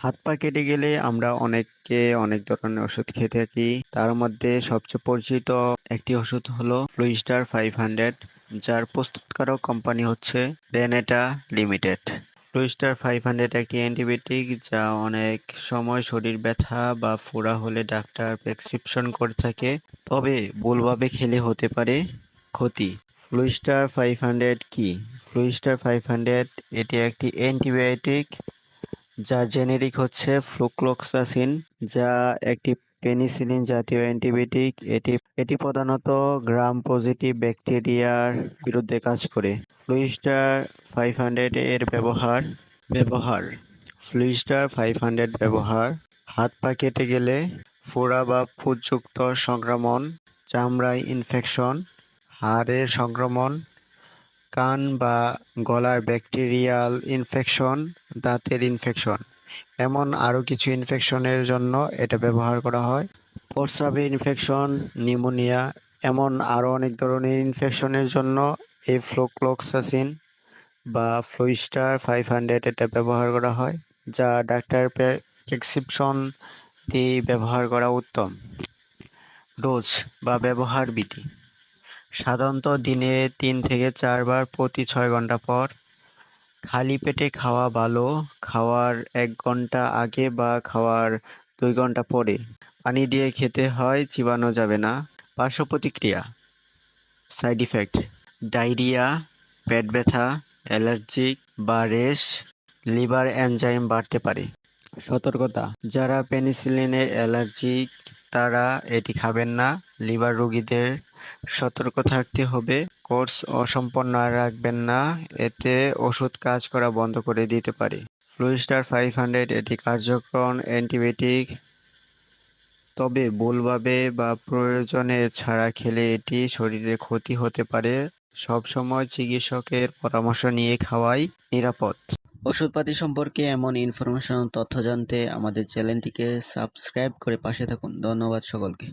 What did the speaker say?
হাত পা কেটে গেলে আমরা অনেককে অনেক ধরনের ওষুধ খেয়ে থাকি। তার মধ্যে সবচেয়ে পরিচিত একটি ওষুধ হলো ফ্লুইস্টার ফাইভ হান্ড্রেড যার প্রস্তুতকারক কোম্পানি হচ্ছে রেনেটা লিমিটেড ফ্লুইস্টার ফাইভ হান্ড্রেড একটি অ্যান্টিবায়োটিক যা অনেক সময় শরীর ব্যথা বা ফোড়া হলে ডাক্তার প্রেসক্রিপশন করে থাকে, তবে ভুলভাবে খেলে হতে পারে ক্ষতি। ফ্লুইস্টার ফাইভ হান্ড্রেড কি? ফ্লুইস্টার ফাইভ হান্ড্রেড এটি একটি অ্যান্টিবায়োটিক যা জেনেরিক হচ্ছে ফ্লুক্লোক্সাসিন, যা একটি পেনিসিলিন জাতীয় অ্যান্টিবায়োটিক। এটি এটি প্রধানত গ্রাম পজিটিভ ব্যাকটেরিয়ার বিরুদ্ধে কাজ করে। ফ্লুইস্টার ফাইভ হান্ড্রেড এর ব্যবহার ব্যবহার। ফ্লুইস্টার ফাইভ হান্ড্রেড ব্যবহার। হাত পা কেটে গেলে ফোড়া বা ফুটযুক্ত সংক্রমণ, চামড়ায় ইনফেকশন হাড়ের সংক্রমণ কান বা গলার ব্যাকটেরিয়াল ইনফেকশন, দাঁতের ইনফেকশন। এমন আরও কিছু ইনফেকশনের জন্য এটা ব্যবহার করা হয়। প্রস্রাবের ইনফেকশন, নিউমোনিয়া, এমন আরও অনেক ধরনের ইনফেকশনের জন্য এই ফ্লোক্লোক্সাসিন বা ফ্লুইস্টার ফাইভ হান্ড্রেড এটা ব্যবহার করা হয়, যা ডাক্তার প্রেসক্রিপশন দিয়ে ব্যবহার করা উত্তম। ডোজ বা ব্যবহার বিধি। সাধারণত দিনে তিন থেকে চারবার প্রতি ছয় ঘণ্টা পর। খালি পেটে খাওয়া ভালো, খাওয়ার এক ঘণ্টা আগে বা খাওয়ার দুই ঘণ্টা পরে। পানি দিয়ে খেতে হয়, চিবানো যাবে না। পার্শ্ব প্রতিক্রিয়া, সাইড ইফেক্ট, ডায়রিয়া, পেট ব্যথা অ্যালার্জিক বা রেশ, লিভার এনজাইম বাড়তে পারে। সতর্কতা, যারা পেনিসিলিনের অ্যালার্জিক তারা এটি খাবেন না। লিভার রোগীদের সতর্ক থাকতে হবে। কোর্স অসম্পন্ন রাখবেন না। এতে ওষুধ কাজ করা বন্ধ করে দিতে পারে। ফ্লুইস্টার ফাইভ হান্ড্রেড, এটি কার্যক্রম অ্যান্টিবায়োটিক। তবে ভুলভাবে বা প্রয়োজনে ছাড়া খেলে এটি শরীরে ক্ষতি হতে পারে। সবসময় চিকিৎসকের পরামর্শ নিয়ে খাওয়াই নিরাপদ। ওষুধপাতি সম্পর্কে এমন ইনফরমেশন তথ্য জানতে আমাদের চ্যানেলটিকে সাবস্ক্রাইব করে পাশে থাকুন। ধন্যবাদ সকলকে।